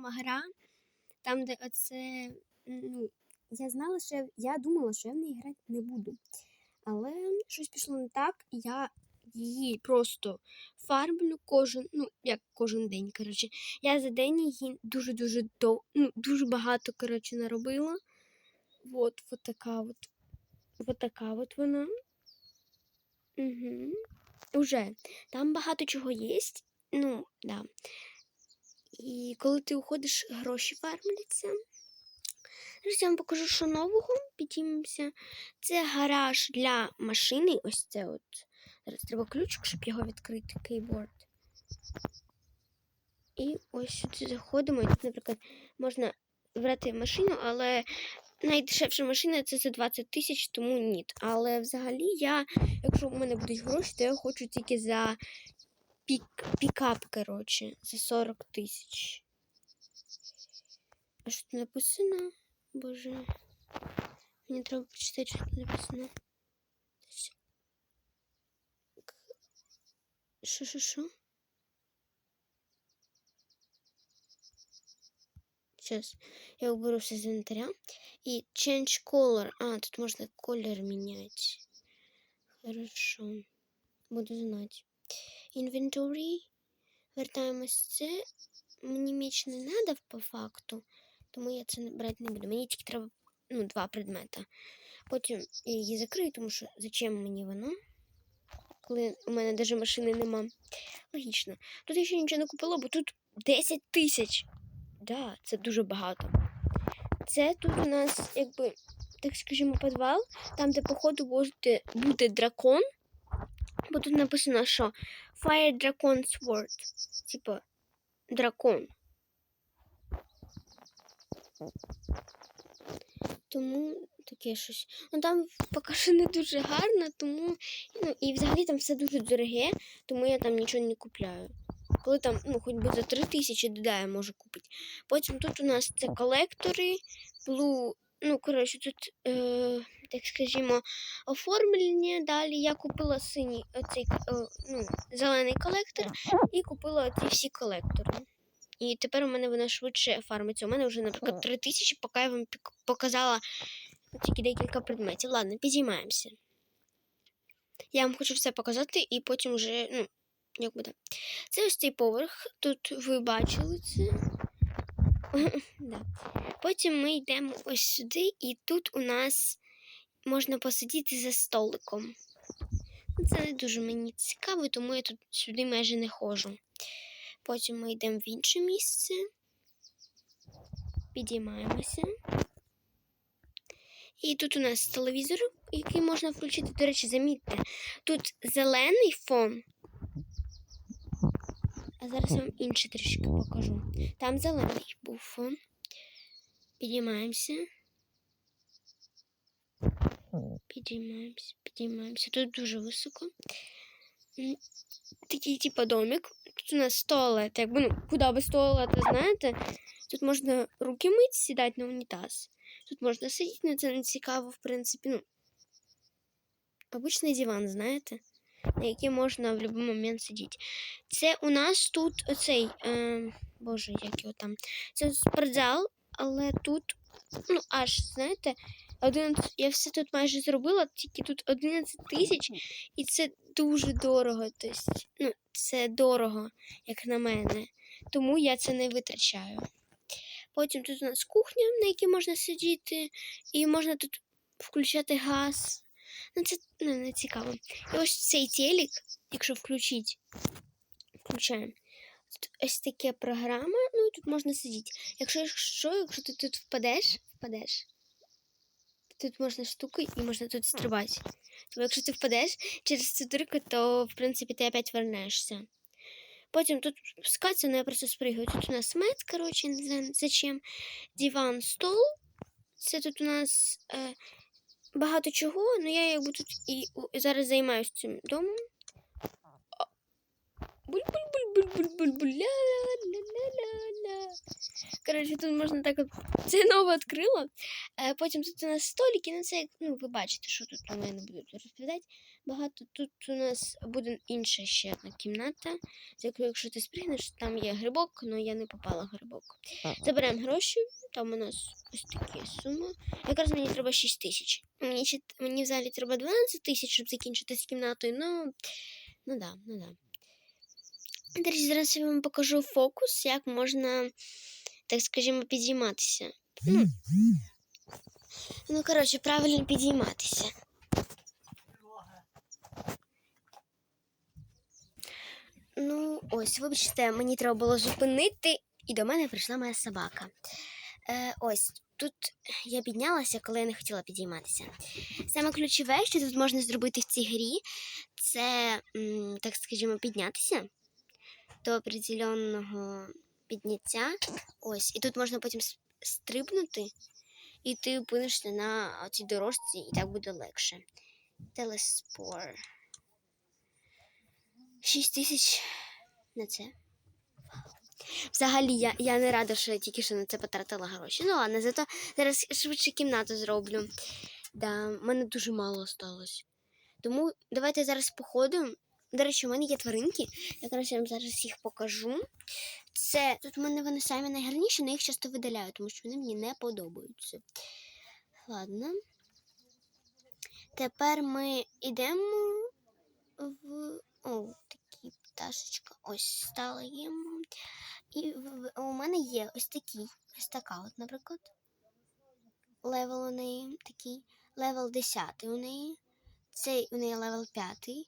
сама гра, там, де оце. Ну, я знала, що я, думала, що я в неї грати не буду. Але щось пішло не так, я її просто фармлю кожен, ну, як кожен день, коротше. Я за день її дуже-дуже дов... ну, дуже багато, коротше, наробила. Вот, вот така от. Вот така от вона. Угу. Уже. Там багато чого є. Ну, да. І коли ти уходиш, гроші фармляться. Зараз я вам покажу, що нового. Підіймемося. Це гараж для машини. Ось це от. Зараз треба ключик, щоб його відкрити, кейборд. І ось сюди заходимо. І тут, наприклад, можна брати машину, але найдешевша машина це за 20 тисяч, тому ні. Але взагалі я, якщо в мене будуть гроші, то я хочу тільки за пік, пікап, коротше, за 40 тисяч. А що тут написано? Боже. Мені треба почитати, що тут написано. Що, що, що? Сейчас я уберу все з інвентаря. І change color. А, тут можна колір міняти. Хорошо. Буду знати. Inventory. Вертаємось це. Мені меч не треба по факту, тому я це брати не буду. Мені тільки треба ну, два предмета. Потім я її закрию, тому що зачем мені воно? Коли у мене навіть машини нема. Логічно. Тут я ще нічого не купила, бо тут 10 тисяч. Да, це дуже багато. Це тут у нас, якби, так скажімо, підвал, там, де, походу, може бути дракон. Бо тут написано, що Fire Dragon Sword. Типа дракон. Тому таке щось. Ну там поки що не дуже гарно, тому. Ну, і взагалі там все дуже дороге, тому я там нічого не купляю. Коли там, ну, хоч би за 3 тисячі да, я можу купити. Потім тут у нас це колектори, блу, ну, коротше, тут, е, так скажімо, оформлення. Далі я купила синій оцей е, ну, зелений колектор і купила оці всі колектори. І тепер у мене вона швидше фармиться. У мене вже, наприклад, 3 тисячі, поки я вам показала тільки декілька предметів. Ладно, підіймаємося. Я вам хочу все показати і потім вже, ну, як буде. Це ось цей поверх. Тут ви бачили це. да. Потім ми йдемо ось сюди, і тут у нас можна посидіти за столиком. Ну, Це не дуже мені цікаво, тому я тут сюди майже не ходжу. Потім ми йдемо в інше місце, підіймаємося. І тут у нас телевізор, який можна включити. До речі, замітьте, тут зелений фон. А зараз вам інше трішки покажу. Там зелений був фон. Підіймаємося. Підіймаємося, підіймаємося. Тут дуже високо. Такий, типу, домик. Тут у нас туалет. Якби, ну, куди без туалета, знаєте? Тут можна руки мити, сідати на унітаз. Тут можна сидіти, але це не цікаво, в принципі. Ну, обичний диван, знаєте, на який можна в будь-який момент сидіти. Це у нас тут оцей, е, боже, як його там. Це спортзал, але тут, ну, аж, знаєте, 11, я все тут майже зробила, тільки тут 11 тисяч, і це дуже дорого. Тобто, ну, це дорого, як на мене. Тому я це не витрачаю. Потім тут у нас кухня, на якій можна сидіти, і можна тут включати газ. Ну, це ну, не цікаво. І ось цей телек, якщо включити, включаємо. Тут ось таке програма, ну і тут можна сидіти. Якщо що, якщо ти тут впадеш, впадеш. Тут можна штуки і можна тут стрибати. Тобто, якщо ти впадеш через цю дирку, то в принципі ти опять вернешся. Потім тут спускатися, ну я просто спригаю. Тут у нас мед, коротше, не знаю зачем. Диван, стол. Це тут у нас е, багато чого, але я якби тут і зараз займаюся цим домом. Коротше, тут можна так от. Це нове відкрила. Е, потім тут у нас столики, ну це ну, ви бачите, що тут у мене будуть розповідати. Багато тут у нас буде інша ще одна кімната. З якою, якщо ти спригнеш, там є грибок, але я не попала в грибок. Заберемо гроші, там у нас ось такі суми. Якраз мені треба 6 тисяч. Мені, мені взагалі треба 12 тисяч, щоб закінчити з кімнатою. Ну, ну да, ну да. До зараз я вам покажу фокус, як можна, так скажімо, підійматися. Ну, ну коротше, правильно підійматися. Ну, ось, вибачте, мені треба було зупинити, і до мене прийшла моя собака. Е, ось тут я піднялася, коли я не хотіла підійматися. Саме ключове, що тут можна зробити в цій грі, це, так скажімо, піднятися до определенного підняття. Ось, і тут можна потім стрибнути, і ти опинишся на цій дорожці, і так буде легше. Телеспор. 6 тисяч на це. Взагалі, я, я не рада, що я тільки що на це потратила гроші. Ну ладно, зато зараз швидше кімнату зроблю. Да, мене дуже мало осталось. Тому давайте зараз походимо. До речі, у мене є тваринки. Якраз я вам зараз їх покажу. Це тут у мене вони самі найгарніші, але їх часто видаляю, тому що вони мені не подобаються. Ладно. Тепер ми йдемо в. О, такі пташечка. Ось ставимо. І в- в- у мене є ось такі. Ось така, от, наприклад. Левел у неї такий. Левел 10 у неї. Цей у неї левел 5.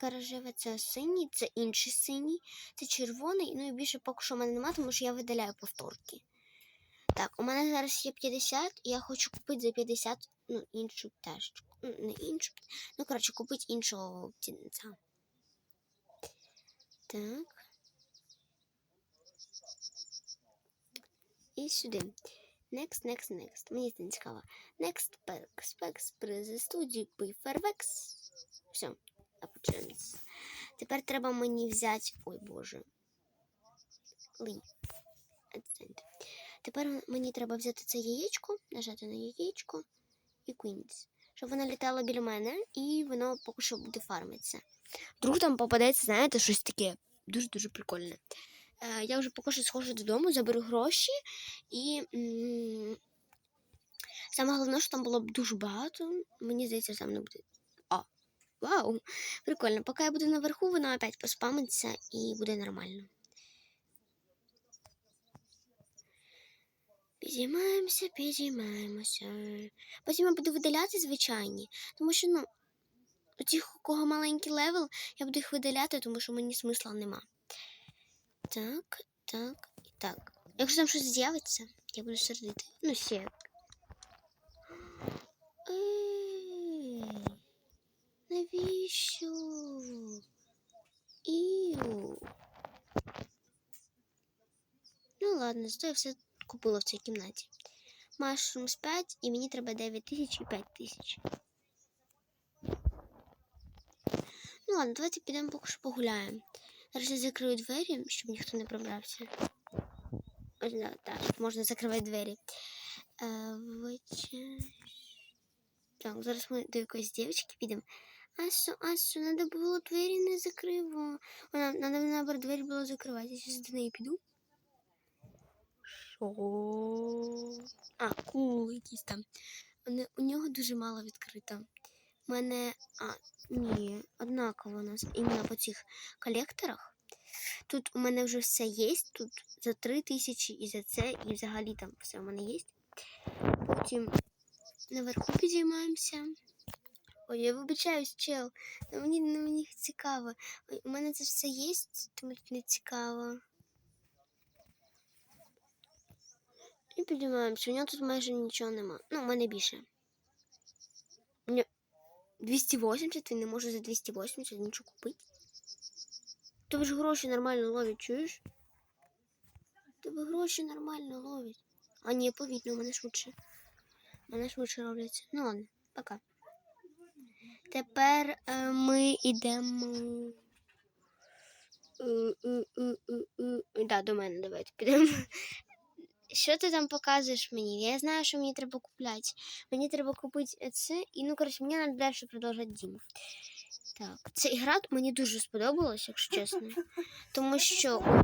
Така рожева, це синій, це інший синій, це червоний. Ну і більше поки що в мене немає, тому що я видаляю повторки. Так, у мене зараз є 50, і я хочу купити за 50 ну, іншу пташечку. Ну, не іншу. Ну, коротше, купити іншого птенця. Так. І сюди. Next, next, next. Мені це не цікаво. Next Perks. Perks призи студії Piffervex. Все, Options. Тепер треба мені взяти. Ой, боже. Leave. Тепер мені треба взяти це яєчко, нажати на яєчко і Queens. Щоб воно літало біля мене, і воно поки що буде фармитися. Вдруг там попадеться, знаєте, щось таке дуже-дуже прикольне. Е, я вже поки що схожу додому, заберу гроші і. м, Саме головне, що там було б дуже багато. Мені здається, там не буде. Вау! Прикольно. Поки я буду наверху, воно опять поспамиться і буде нормально. Підіймаємося, підіймаємося. Потім я буду видаляти звичайні, тому що, ну, у тих, у кого маленький левел, я буду їх видаляти, тому що мені смисла нема. Так, так і так. Якщо там щось з'явиться, я буду сердити. Ну, ще. Навіщо? Іу. Ну ладно, зато я все купила в цій кімнаті. Mushrooms 5 і мені треба 9 тисяч і 5 тисяч. Ну ладно, давайте підемо поки що погуляємо. Зараз я закрию двері, щоб ніхто не пробрався. Ось, да, так, можна закривати двері. Е, вича- Так, зараз ми до якоїсь дівчинки підемо. Асу, Асу, треба було двері не закриво. Вона, треба наоборот двері було закривати. Я зараз до неї піду. Що? А, кул якийсь там. У У нього дуже мало відкрито. У мене. А, ні, однаково у нас іменно по цих колекторах. Тут у мене вже все є. Тут за 3 тисячі і за це, і взагалі там все у мене є. Потім наверху підіймаємося. Ой, я вибачаюсь, чел. Ну, мені, ну, мені цікаво. Ой, у мене це все є, тому не цікаво. І підіймаємося. У нього тут майже нічого нема. Ну, у мене більше. У Ні. 280, він не може за 280 нічого купити. Тобі ж гроші нормально ловить, чуєш? Тобі гроші нормально ловить. А ні, повітно, у мене швидше. У мене швидше робляться. Ну ладно, пока. Тепер е, ми йдемо. Е, е, е, е, е. Да, до мене давайте підемо. що ти там показуєш мені? Я знаю, що мені треба купляти. Мені треба купити це, і ну, коротше, мені треба далі продовжувати дім. Так, цей град мені дуже сподобалось, якщо чесно. Тому що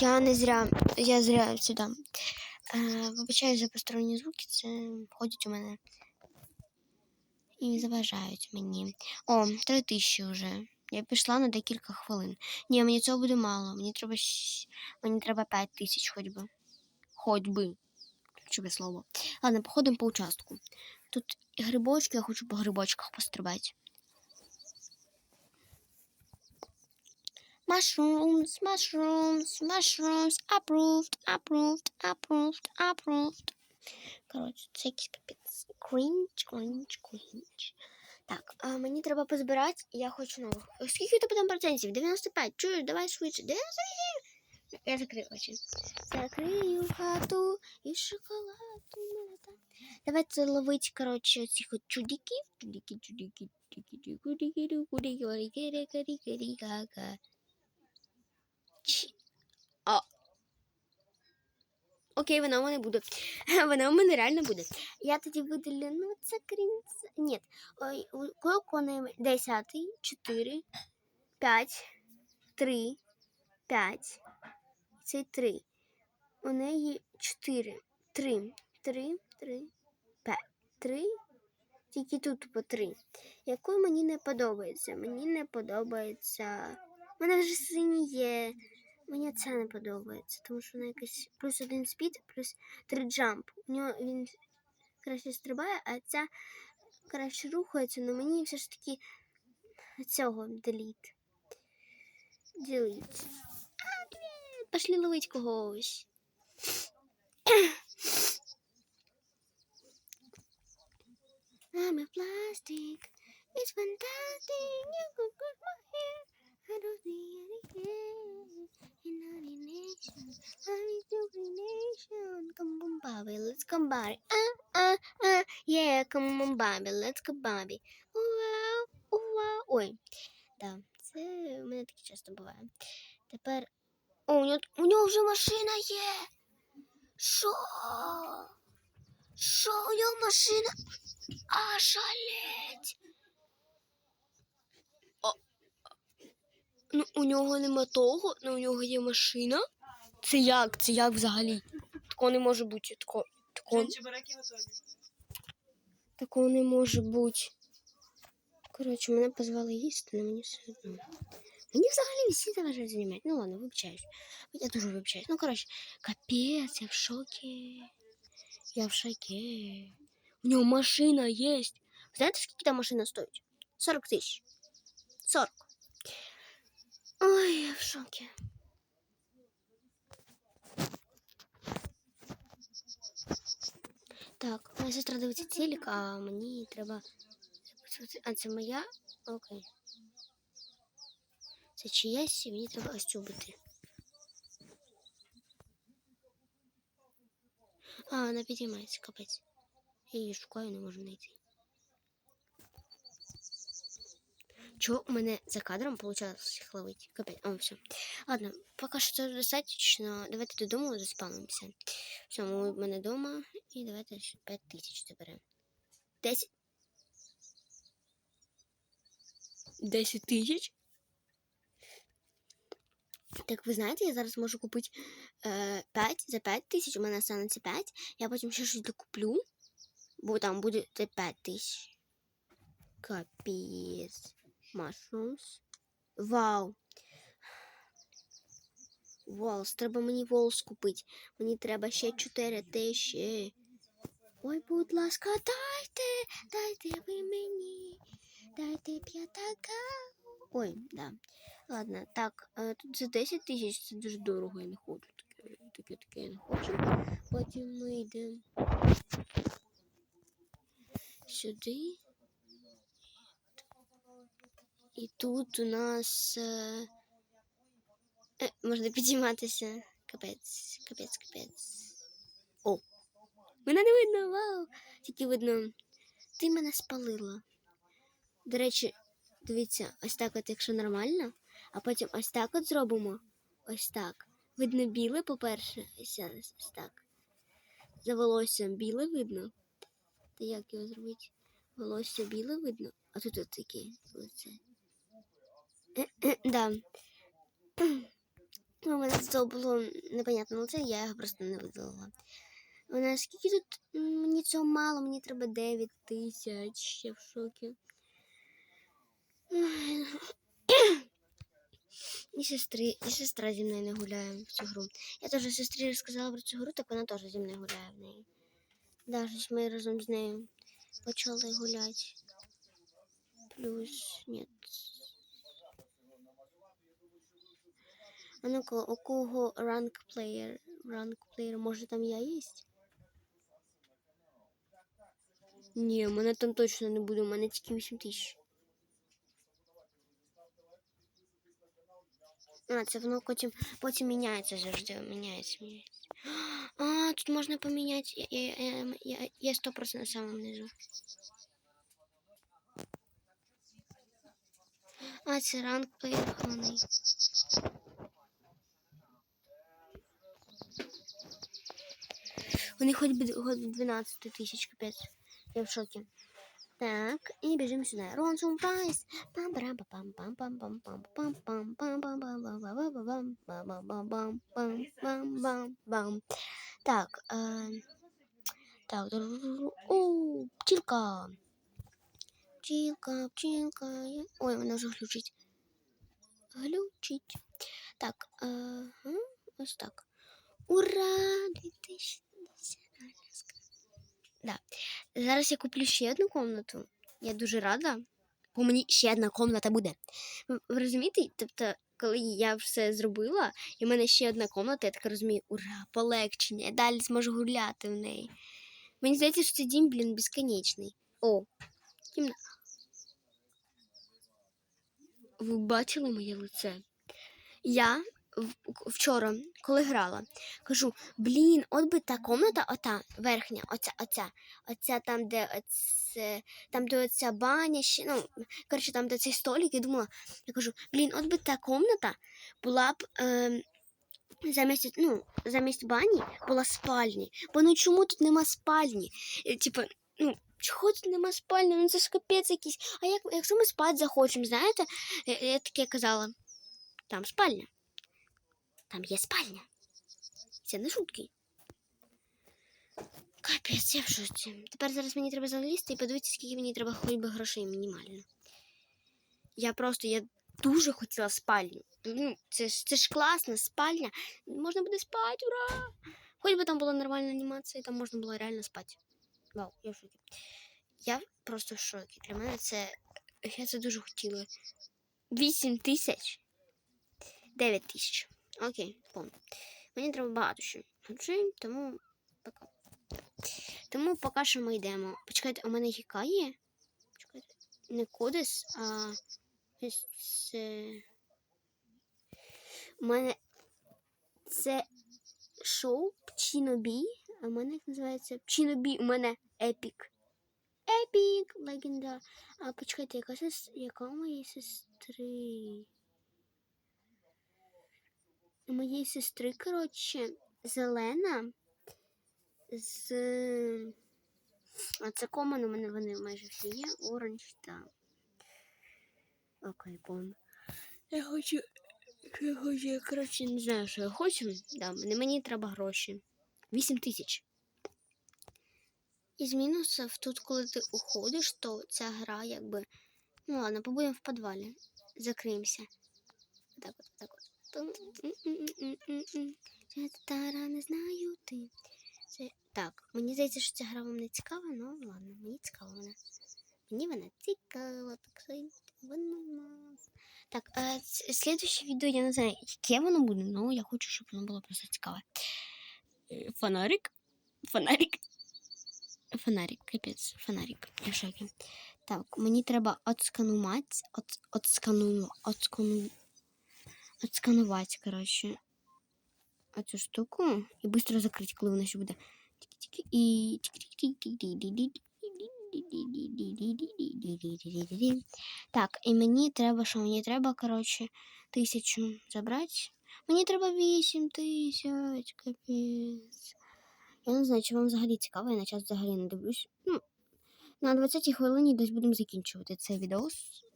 я не зря, я зря сюди. Е, вибачаю за посторонні звуки, це входять у мене. І заважають мені. О, три тисячі вже. Я пішла на декілька хвилин. Ні, мені цього буде мало. Мені треба мені треба 5 тисяч хоч би. Хоч би. Ключове слово. Ладно, походимо по участку. Тут грибочки, я хочу по грибочках пострибати. Mushrooms, mushrooms, mushrooms, approved, approved, approved, approved. Коротше, це якийсь капець. Крінж, крінж, крінж. Так, а мені треба позбирати, я хочу нових. Е, Скільки тебе там процентів? 95. Чуєш, давай швидше. 98. Я закрию очі. Закрию хату і шоколад у мене там. Давайте коротше, цих от чудиків. Чудики, чудики, чудики, чудики, чудики, чудики, чудики, чудики, га-га. Чи- А. Окей, вона у мене буде. Вона у мене реально буде. Я тоді видалю, ну це крінц. Ні. Ой, кого коней? Десятий, чотири, п'ять, три, п'ять. Це три. У неї чотири. Три. Три, три, п'ять. Три. Тільки тут по три. Якою мені не подобається. Мені не подобається. У мене вже синій є. Мені це не подобається, тому що вона якась плюс один спід, плюс три джамп. У нього він краще стрибає, а ця краще рухається, але мені все ж таки цього деліт. Деліт. Пошли ловить когось. I'm a plastic. It's fantastic. You could cut my hair. Bobby, let's come, Bobby. Uh, uh, uh. Yeah, come on, Bobby, let's go, Bobby. Wow, wow. Ой, да, це у мене таке часто буває. Тепер. О, у нього, у нього вже машина є. Що? Що у нього машина? А, шалеть. Ну, у нього нема того, але у нього є машина. Це як? Це як взагалі? Такого не може бути. Такого, такого, такого не може бути. Коротше, мене позвали їсти, але мені все одно. Мені взагалі всі заважають знімати. Ну ладно, вибачаюсь. Я дуже вибачаюсь. Ну, коротше, капець, я в шокі. Я в шокі. У нього машина є. Знаєте, скільки там машина стоїть? 40 тисяч. 40. Ой, я в шокі. Так, моя сестра дивиться телек, а мені треба. записувати- А це моя? Окей. Це чиясь, і мені треба ось цю бити. А, вона підіймається, капець. Я її шукаю, не можу знайти. Чого у мене за кадром получалось їх ловити? Капець. О, все. Ладно, поки що це достатньо. Давайте додому заспамимося. Все, ми в мене вдома. І давайте ще 5 тисяч заберемо. 10. 10 тисяч? Так ви знаєте, я зараз можу купити е, 5 за 5 тисяч, у мене станеться 5. Я потім ще щось докуплю, бо там буде те 5 тисяч. Капець. Mushrooms. Вау. Волос. Треба мені волос купити. Мені треба ще 4 тисячі. Ой, будь ласка, дайте, дайте ви мені. Дайте п'ятака. Ой, да. Ладно, так, е, тут за 10 тисяч це дуже дорого, я не хочу. Таке, таке, таке я не хочу. Потім ми йдемо сюди. І тут у нас е, е, можна підійматися. Капець, капець, капець. О! Мене не видно, вау! Тільки видно, ти мене спалила. До речі, дивіться, ось так от, якщо нормально, а потім ось так от зробимо. Ось так. Видно біле, по-перше, ось так. за волоссям біле видно. Та як його зробити? Волосся біле видно, а тут от таке лице. Да. Ну, у мене це було непонятне лице, я його просто не видалила. Вона скільки тут мені цього мало, мені треба 9 тисяч, я в шокі. І сестри, і сестра зі мною не гуляє в цю гру. Я теж сестрі розказала про цю гру, так вона теж зі мною гуляє в неї. Да, ми разом з нею почали гуляти. Плюс, нет. А ну-ка, у кого ранг плеєр? Ранг плеєр, може там я єсть? Ні, в мене там точно не буде, у мене тільки 8 тисяч. А, це воно потім, потім міняється завжди. Міняється, міняється. А, тут можна поміняти. Я, я, я, я, я 100% на самому низу. А, це ранг поїханий. Вони хоч би хоч 12 тисяч, капець. Я в шокі. Так, і біжимо сюди. Ронсум прайс. пам парам пам пам пам пам пам пам пам пам пам пам пам пам пам пам пам пам пам пам пам Так, е, так, о, пчілка. Пчілка, пчілка. я- Ой, вона вже глючить. Глючить. Так, ага, ось так. Ура! 2010. Да. Зараз я куплю ще одну комнату. Я дуже рада, бо мені ще одна комната буде. Ви розумієте? Тобто, коли я все зробила, і в мене ще одна комната, я так розумію, ура, полегчення, я далі зможу гуляти в неї. Мені здається, що цей дім, блін, безконечний. О, кімна. Ви бачили моє лице? Я вчора, коли грала, кажу: блін, от би та комната, ота верхня, оця, оця, оця там, де оце, там, де оця баня, ще, ну, коротше, там, де цей столик, я думала, я кажу, блін, от би та комната була б. Е, Замість, ну, замість бані була спальні. Бо ну чому тут нема спальні? Е, Типа, ну, чого тут нема спальні? Ну це ж капець якийсь. А як, якщо ми спати захочемо, знаєте, я, я таке казала, там спальня. Там є спальня. Це не шутки. Капець, я в шоці. Тепер зараз мені треба залізти і подивитися, скільки мені треба хоч би грошей мінімально. Я просто я дуже хотіла спальню. Ну, це ж це ж класна спальня. Можна буде спати, ура! Хоч би там була нормальна анімація, і там можна було реально спати. Вау, я в шокі. Я просто в шокі. Для мене це. Я це дуже хотіла. 8 тисяч. 9 тисяч. Окей, помню. Мені треба багато грошей, тому пока. Тому поки що ми йдемо. Почекайте, у мене яка є? Почекайте. Не кодес, а це. У мене це шоу Пчінобі. А у мене як називається Пчінобі. У мене епік. Епік, легенда. А почекайте, яка, сес... яка у моєї сестри? У моєї сестри, коротше, зелена з. А це коман у мене вони майже всі є. Оранж та. Окей, пом. Я хочу. Я хочу, коротше, не знаю, що я хочу. Да, мені треба гроші. 8 тисяч. Із мінусів тут, коли ти уходиш, то ця гра якби. Ну ладно, побудемо в підвалі. Закриємося. Так от, так от. Тара, не знаю ти. Це... Так, мені здається, що ця гра вам не цікава, ну ладно, мені цікава вона. Мені вона цікава, так що вона нас. Так, е, слідуще відео, я не знаю, яке воно буде, але я хочу, щоб воно було просто цікаве. Е, Фонарик. Фонарик. Фонарик, капець, фонарик. Я в шокі. Так, мені треба отсканувати, от, отскану, отскану, отсканувати, коротше, оцю штуку і швидко закрити, коли вона ще буде. І так, і мені треба, що мені треба, коротше, тисячу забрати. Мені треба вісім тисяч, капець. Я не знаю, чи вам взагалі цікаво, я на час взагалі не дивлюсь. Ну, на 20-й хвилині десь будемо закінчувати цей відео.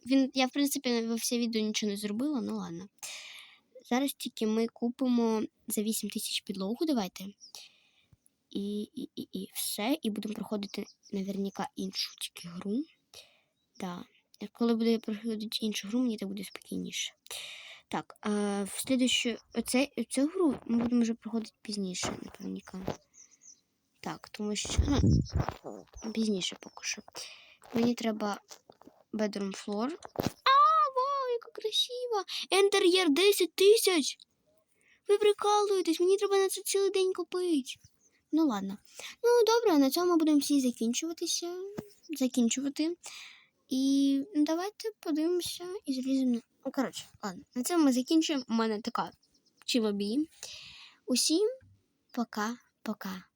Він, я, в принципі, во все відео нічого не зробила, ну ладно. Зараз тільки ми купимо за 8 тисяч підлогу, давайте. І, і, і, і все. І будемо проходити наверняка іншу тільки гру. Да. Коли буде проходити іншу гру, мені так буде спокійніше. Так, а в слідущу оце, цю гру ми будемо вже проходити пізніше, наверняка. Так, тому що ну, пізніше поки що. Мені треба bedroom floor. А, красива! Інтер'єр 10 тисяч! Ви прикалуєтесь, мені треба на це цілий день купити. Ну ладно. Ну, добре, на цьому будемо всі закінчуватися. Закінчувати. І давайте подивимося і заліземо. Ну, коротше, ладно, на цьому ми закінчуємо. У мене така чилобі. Усім пока-пока.